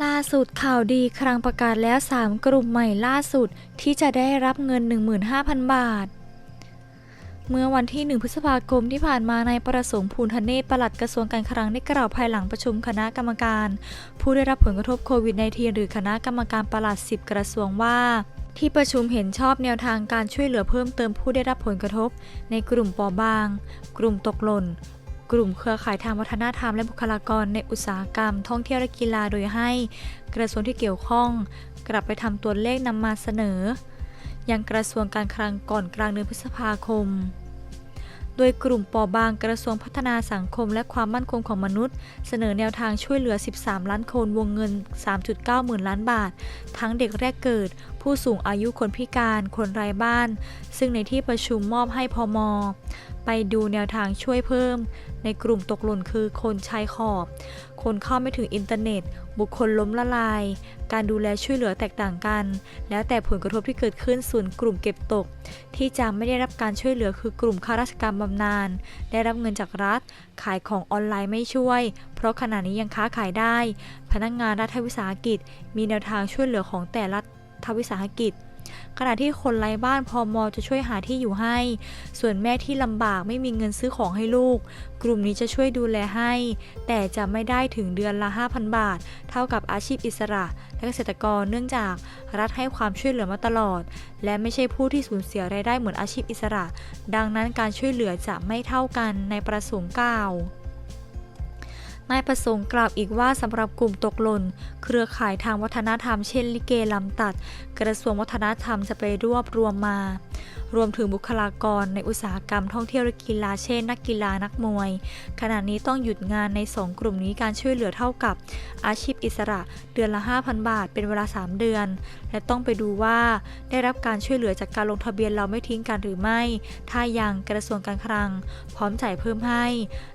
ล่าสุดข่าวดีครั้งประกาศแล้ว 3 กลุ่มใหม่ล่าสุดที่จะได้รับเงิน 15,000 บาท เมื่อวันที่ 1 พฤษภาคมที่ผ่านมานายประสงค์ภูลธเนศปลัดกระทรวงการคลังได้กล่าวภายหลังประชุมคณะกรรมการ ผู้ได้รับผลกระทบโควิด -19 หรือคณะกรรมการปลัด 10 กระทรวงว่าที่ประชุมเห็นชอบแนวทางการช่วยเหลือเพิ่มเติมผู้ได้รับผลกระทบ ในกลุ่มปอบาง กลุ่มตกหล่น กลุ่มเครือข่ายทางวัฒนธรรมและบุคลากรในอุตสาหกรรม ท่องเที่ยวและกีฬาโดยให้ กระทรวงที่เกี่ยวข้อง กลับไปทำตัวเลขนำมาเสนอ ยังกระทรวงการคลังก่อนกลางเดือนพฤษภาคม โดยกลุ่มปอบางกระทรวงพัฒนาสังคมและความมั่นคงของมนุษย์ เสนอแนวทางช่วยเหลือ 13 ล้านคนวงเงิน 3.9 หมื่นล้านบาท ทั้งเด็กแรกเกิด ผู้สูงอายุคนพิการคนไร้บ้าน ซึ่งในที่ประชุมมอบให้พมไปดูแนวทางช่วยเพิ่ม ในกลุ่มตกหล่นคือคนชายขอบ คนเข้าไม่ถึงอินเทอร์เน็ต บุคคลล้มละลาย การดูแลช่วยเหลือแตกต่างกัน แล้วแต่ผลกระทบที่เกิดขึ้นส่วนกลุ่มเก็บตก ที่จะไม่ได้รับการช่วยเหลือคือกลุ่มข้าราชการบำนาญได้รับเงินจากรัฐ ขายของออนไลน์ไม่ช่วย เพราะขณะนี้ยังค้าขายได้ พนักงานรัฐวิสาหกิจ มีแนวทางช่วยเหลือของแต่ละ ฐวิสาหกิจ ขณะที่คนไร้บ้านพอมอจะช่วยหาที่อยู่ให้ ส่วนแม่ที่ลำบากไม่มีเงินซื้อของให้ลูก กลุ่มนี้จะช่วยดูแลให้ แต่จะไม่ได้ถึงเดือนละ 5,000 บาท เท่ากับอาชีพอิสระ และเกษตรกรเนื่องจากรัฐให้ความช่วยเหลือมาตลอด และไม่ใช่ผู้ที่สูญเสียรายได้เหมือนอาชีพอิสระ ดังนั้นการช่วยเหลือจะไม่เท่ากันในประสงค์กล่าว นายประสงค์กล่าวอีกว่าสำหรับกลุ่มตกหล่น เครือข่ายทางวัฒนธรรมเช่นลิเกลำตัด กระทรวงวัฒนธรรมจะไปรวบรวมมารวมถึงบุคลากรในอุตสาหกรรมท่องเที่ยวและกีฬาเช่น นักกีฬานักมวย ขณะนี้ต้องหยุดงานใน 2 กลุ่มนี้การช่วยเหลือเท่ากับอาชีพอิสระเดือนละ 5,000 บาท เป็นเวลา 3 เดือน และต้องไปดูว่าได้รับการช่วยเหลือจากการลงทะเบียนเราไม่ทิ้งกันหรือไม่ ถ้ายังกระทรวงการคลัง พร้อมจ่ายเพิ่มให้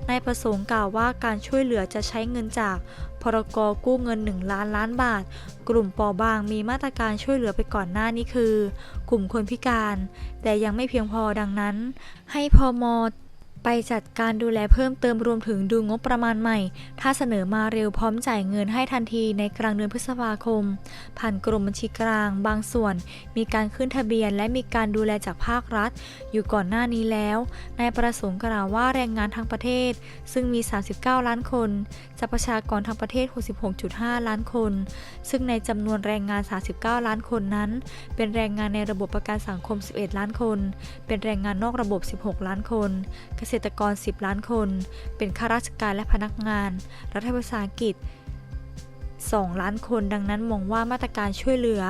นายประสงค์กล่าวว่าการช่วยเหลือจะใช้เงินจาก พรกกู้เงิน 1 ล้านล้านบาท กลุ่มปอบางมีมาตรการช่วยเหลือไปก่อนหน้านี้คือ กลุ่มคนพิการ แต่ยังไม่เพียงพอดังนั้น ให้พอม ไปจัดการดูแลเพิ่มเติมรวมถึงดูงบประมาณใหม่ ถ้าเสนอมาเร็วพร้อมจ่ายเงินให้ทันทีในกลางเดือนพฤษภาคม ผ่านกรมบัญชีกลาง บางส่วน มีการขึ้นทะเบียนและมีการดูแลจากภาครัฐ อยู่ก่อนหน้านี้แล้วนายประสงค์กล่าวว่าแรงงานทั้งประเทศ ซึ่งมี 39 ล้านคนจากประชากรทั้งประเทศ 66.5 ล้านคน ซึ่งในจำนวนแรงงาน 39 ล้านคนนั้น เป็นแรงงานในระบบประกันสังคม 11 ล้านคน เป็นแรงงานนอกระบบ 16 ล้านคนษตรกร 10 ล้านคน เป็นข้าราชการและพนักงาน รัฐวิสาหกิจ 2 ล้านคนดังนั้นมองว่ามาตรการช่วยเหลือ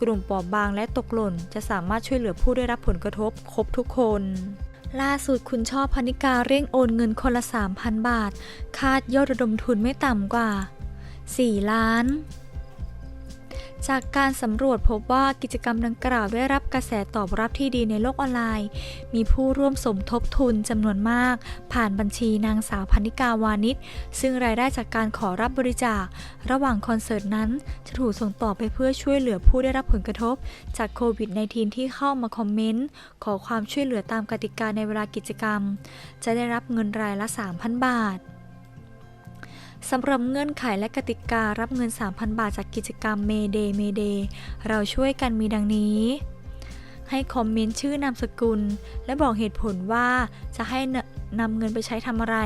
กลุ่มปอบบางและตกหล่น จะสามารถช่วยเหลือผู้ได้รับผลกระทบครบทุกคนล่าสุดคุณชอบพนิกาเร่งโอนเงินคนละ 3,000 บาท คาดยอดระดมทุนไม่ต่ำกว่า 4 ล้าน จากการสำรวจพบว่ากิจกรรมดังกล่าวได้รับกระแสตอบรับที่ดีในโลกออนไลน์ มีผู้ร่วมสมทบทุนจำนวนมาก ผ่านบัญชีนางสาวพันิกาวานิชซึ่งรายได้จากการขอรับบริจาค ระหว่างคอนเสิร์ตนั้น จะถูกส่งต่อไปเพื่อช่วยเหลือผู้ได้รับผลกระทบ จากโควิด -19 ที่เข้ามาคอมเมนต์ขอความช่วยเหลือตามกติกาในเวลากิจกรรม จะได้รับเงินรายละ 3,000 บาท สำหรับเงื่อนไขและกติการับเงิน 3,000 บาทจากกิจกรรมเมเดเมเดเราช่วยกันมีดังนี้ ให้คอมเมนต์ชื่อนามสกุล และบอกเหตุผลว่าจะให้นำเงินไปใช้ทำอะไร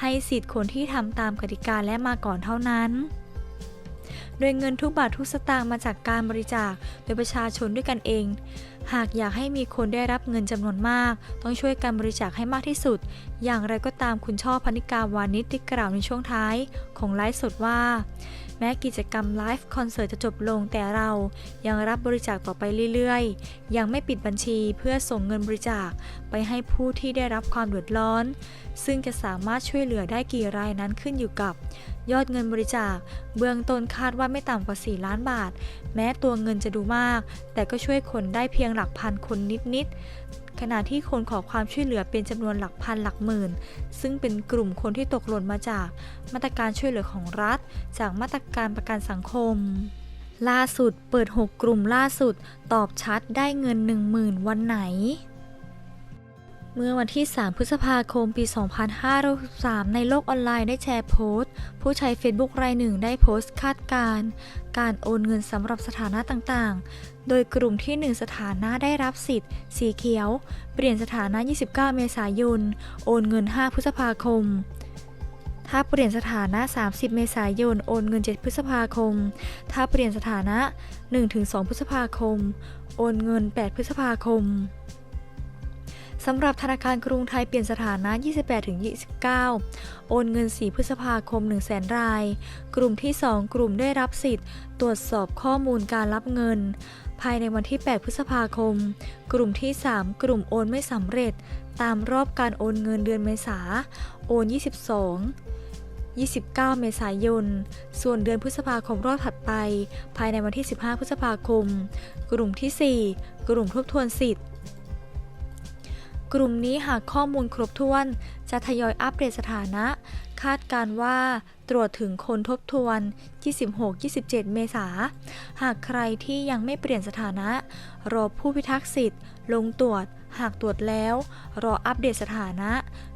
ให้สิทธิ์คนที่ทำตามกติกาและมาก่อนเท่านั้น โดยเงินทุกบาททุกสตางค์มาจากการบริจาคโดยประชาชนด้วยกันเอง หากอยากให้มีคนได้รับเงินจำนวนมาก ต้องช่วยการบริจาคให้มากที่สุด อย่างไรก็ตามคุณช่อพนิกาวานิชที่กล่าวในช่วงท้าย ของไลฟ์สดว่า แม้กิจกรรมไลฟ์คอนเสิร์ตจะจบลงแต่เรายังรับบริจาคต่อไปเรื่อยๆ ยังไม่ปิดบัญชีเพื่อส่งเงินบริจาคไปให้ผู้ที่ได้รับความเดือดร้อน ซึ่งจะสามารถช่วยเหลือได้กี่รายนั้นขึ้นอยู่กับ ยอดเงินบริจาค เบื้องต้นคาดว่าไม่ต่ำกว่า 4 ล้านบาท แม้ตัวเงินจะดูมาก แต่ก็ช่วยคนได้เพียงหลักพันคนนิดๆ ขณะที่คนขอความช่วยเหลือเป็นจำนวนหลักพันหลักหมื่น ซึ่งเป็นกลุ่มคนที่ตกหล่นมาจากมาตรการช่วยเหลือของรัฐ จากมาตรการประกันสังคมล่าสุดเปิด 6 กลุ่มล่าสุด ตอบชัดได้เงิน 10,000 วันไหน เมื่อวันที่ 3 พฤษภาคม ปี 2563 ในโลกออนไลน์ได้แชร์โพสต์ ผู้ใช้ Facebook รายหนึ่งได้โพสต์คาดการณ์การโอนเงินสำหรับสถานะต่างๆ โดยกลุ่มที่ 1 สถานะได้รับสิทธิ์ สีเขียว เปลี่ยนสถานะ 29 เมษายน โอนเงิน 5 พฤษภาคม ถ้าเปลี่ยนสถานะ 30 เมษายน โอนเงิน 7 พฤษภาคม ถ้าเปลี่ยนสถานะ 1-2 พฤษภาคม โอนเงิน 8 พฤษภาคม สำหรับธนาคารกรุงไทยเปลี่ยนสถานะ 28-29 โอนเงิน 4 พฤษภาคม 100,000 ราย กลุ่มที่ 2 กลุ่มได้รับสิทธิ์ ตรวจสอบข้อมูลการรับเงิน ภายในวันที่ 8 พฤษภาคม กลุ่มที่ 3 กลุ่มโอนไม่สำเร็จ ตามรอบการโอนเงินเดือนเมษา โอน 22 29 เมษายน ส่วนเดือนพฤษภาคมรอบถัดไป ภายในวันที่ 15 พฤษภาคม กลุ่มที่ 4 กลุ่มทบทวนสิทธิ์ กลุ่มนี้หากข้อมูลครบถ้วน จะทยอยอัปเดตสถานะ คาดการว่าตรวจถึงคนทบทวน 26-27 เมษา หากใครที่ยังไม่เปลี่ยนสถานะ รอผู้พิทักษ์สิทธิ์ ลงตรวจ หากตรวจแล้ว รออัปเดตสถานะ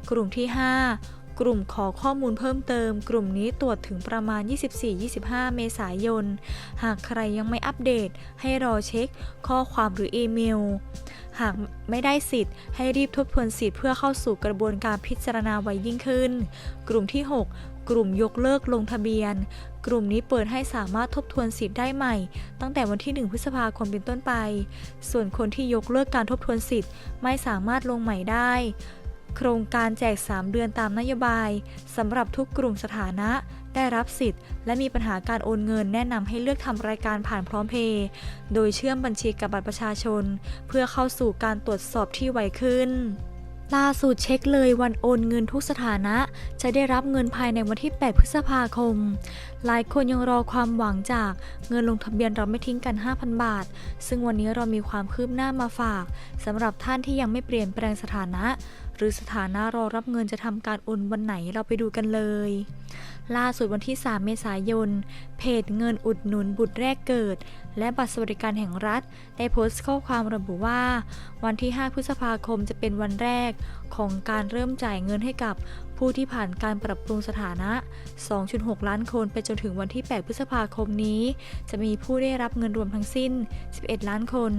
กลุ่มที่ 5กลุ่มขอข้อมูลเพิ่มเติม กลุ่มนี้ตรวจถึงประมาณ 24-25 เมษายน หากใครยังไม่อัปเดต ให้รอเช็ค ข้อความหรืออีเมล หาก ไม่ได้สิทธิ์ ให้รีบทบทวนสิทธิ์เพื่อเข้าสู่กระบวนการพิจารณาไวยิ่งขึ้น กลุ่มที่ 6 กลุ่มยกเลิกลงทะเบียน กลุ่มนี้เปิดให้สามารถทบทวนสิทธิ์ได้ใหม่ ตั้งแต่วันที่ 1 พฤษภาคมเป็นต้นไป ส่วนคนที่ยกเลิกการทบทวนสิทธิ์ไม่สามารถลงใหม่ได้ โครงการแจก 3 เดือนตามนโยบายสำหรับทุกกลุ่มสถานะ ได้รับสิทธิ์ และมีปัญหาการโอนเงินแนะนำให้เลือกทำรายการผ่านพร้อมเพย์โดยเชื่อมบัญชีกับบัตรประชาชน เพื่อเข้าสู่การตรวจสอบที่ไวขึ้นล่าสุดเช็คเลยวันโอนเงินทุกสถานะ จะได้รับเงินภายในวันที่ 8 พฤษภาคม หลายคนยังรอความหวังจากเงินลงทะเบียนเราไม่ทิ้งกัน 5,000 บาท ซึ่งวันนี้เรามีความคืบหน้ามาฝากสำหรับท่านที่ยังไม่เปลี่ยนแปลงสถานะ หรือสถานะรอรับเงินจะทำการโอนวันไหนเราไปดูกันเลย ล่าสุดวันที่ 3 เมษายน เพจเงินอุดหนุนบุตรแรกเกิด และบัตรสวัสดิการแห่งรัฐ ได้โพสต์ข้อความระบุว่า วันที่ 5 พฤษภาคมจะเป็นวันแรกของการเริ่มจ่ายเงินให้กับ ผู้ที่ผ่านการปรับปรุงสถานะ 2.6 ล้านคนไปจนถึงวันที่ 8 พฤษภาคมนี้ จะมีผู้ได้รับเงินรวมทั้งสิ้น 11 ล้านคน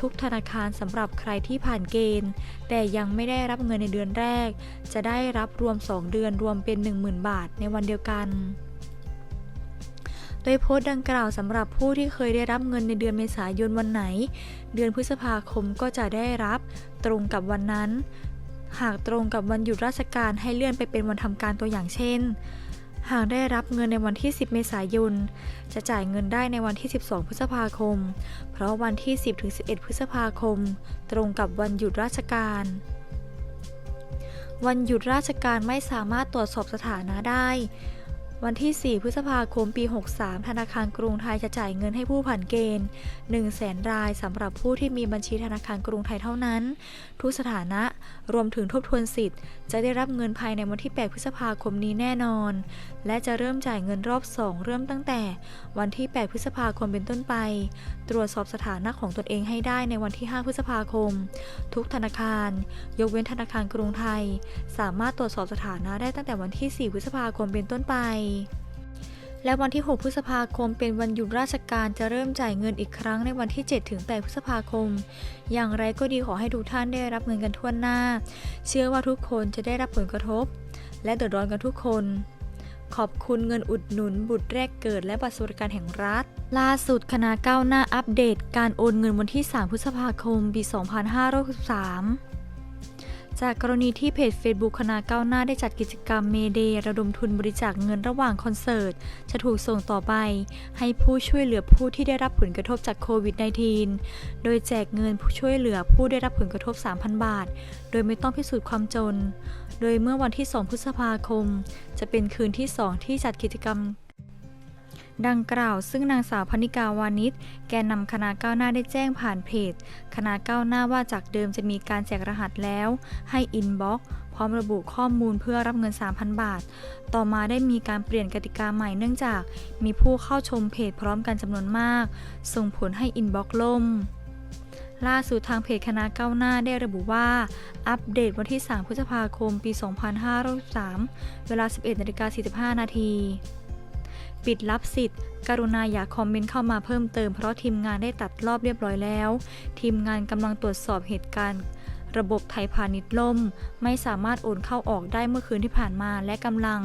ทุกธนาคารสำหรับใครที่ผ่านเกณฑ์ แต่ยังไม่ได้รับเงินในเดือนแรก จะได้รับรวม 2 เดือนรวมเป็น 10,000 บาทในวันเดียวกันโดยโพสต์ดังกล่าวสำหรับผู้ที่เคยได้รับเงินในเดือนเมษายนวันไหน เดือนพฤษภาคมก็จะได้รับตรงกับวันนั้น หากตรงกับวันหยุดราชการให้เลื่อนไปเป็นวันทำการตัวอย่างเช่น หากได้รับเงินในวันที่ 10 เมษายน จะจ่ายเงินได้ในวันที่ 12 พฤษภาคม เพราะวันที่ 10-11 พฤษภาคม ตรงกับวันหยุดราชการ วันหยุดราชการไม่สามารถตรวจสอบสถานะได้ วันที่ 4 พฤษภาคม ปี 63 ธนาคารกรุงไทยจะจ่ายเงินให้ผู้ผ่านเกณฑ์ 1 0 0 0 0แสนรายสำหรับผู้ที่มีบัญชีธนาคารกรุงไทยเท่านั้น ทุกสถานะ รวมถึงทบทวนสิทธิ์ จะได้รับเงินภายในวันที่ 8 พฤษภาคมนี้แน่นอน และจะเริ่มจ่ายเงินรอบ 2 เริ่มตั้งแต่วันที่ 8 พฤษภาคมเป็นต้นไป ตรวจสอบสถานะของตนเองให้ได้ในวันที่ 5 พฤษภาคม ทุกธนาคาร ยกเว้นธนาคารกรุงไทย สามารถตรวจสอบสถานะได้ตั้งแต่วันที่ 4 พฤษภาคมเป็นต้นไปและวันที่ 6 พฤษภาคมเป็นวันหยุดราชการจะเริ่มจ่ายเงินอีกครั้งในวันที่ 7 ถึง 8 พฤษภาคม อย่างไรก็ดีขอให้ทุกท่านได้รับเงินกันทั่วหน้า เชื่อว่าทุกคนจะได้รับผลกระทบ และเดือดร้อนกันทุกคน ขอบคุณเงินอุดหนุน บุตรแรกเกิด และบัตรสวัสดิการแห่งรัฐ ล่าสุดคณะก้าวหน้าอัปเดต การโอนเงินวันที่ 3 พฤษภาคม ปี 2563 จากกรณีที่เพจ Facebook คณะก้าวหน้าได้จัดกิจกรรมเมเดระดมทุนบริจาคเงินระหว่างคอนเสิร์ต จะถูกส่งต่อไป ให้ผู้ช่วยเหลือผู้ที่ได้รับผลกระทบจากโควิด -19 โดยแจกเงินผู้ช่วยเหลือผู้ได้รับผลกระทบ 3,000 บาท โดยไม่ต้องพิสูจน์ความจน โดยเมื่อวันที่ 2 พฤษภาคม จะเป็นคืนที่ 2 ที่จัดกิจกรรม ดังกล่าว ซึ่งนางสาวพนิกาวานิชแกนนำคณะก้าวหน้าได้แจ้งผ่านเพจ คณะก้าวหน้าว่าจากเดิมจะมีการแจกรหัสแล้ว ให้อินบ็อกพร้อมระบุข้อมูลเพื่อรับเงิน 3,000 บาท ต่อมาได้มีการเปลี่ยนกติกาใหม่เนื่องจาก มีผู้เข้าชมเพจพร้อมกันจำนวนมาก ส่งผลให้อินบ็อกล่มล่าสุดทางเพจคณะก้าวหน้าได้ระบุว่า อัปเดตวันที่ 3 พฤษภาคม ปี 2563 เวลา 11นาฬิกา45 นาที ปิดรับสิทธิ์ กรุณาอย่าคอมเมนต์เข้ามาเพิ่มเติมเพราะทีมงานได้ตัดรอบเรียบร้อยแล้ว ทีมงานกำลังตรวจสอบเหตุการณ์ ระบบไทยพาณิชย์ล่ม ไม่สามารถโอนเข้าออกได้เมื่อคืนที่ผ่านมาและกำลัง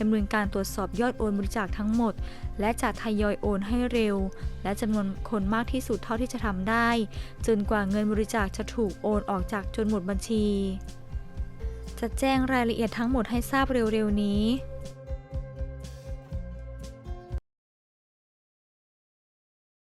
ดำเนินการตรวจสอบยอดโอนบริจาคทั้งหมด และจะทยอยโอนให้เร็ว และจำนวนคนมากที่สุดเท่าที่จะทำได้ จนกว่าเงินบริจาคจะถูกโอนออกจากจนหมดบัญชี จะแจ้งรายละเอียดทั้งหมดให้ทราบเร็วๆนี้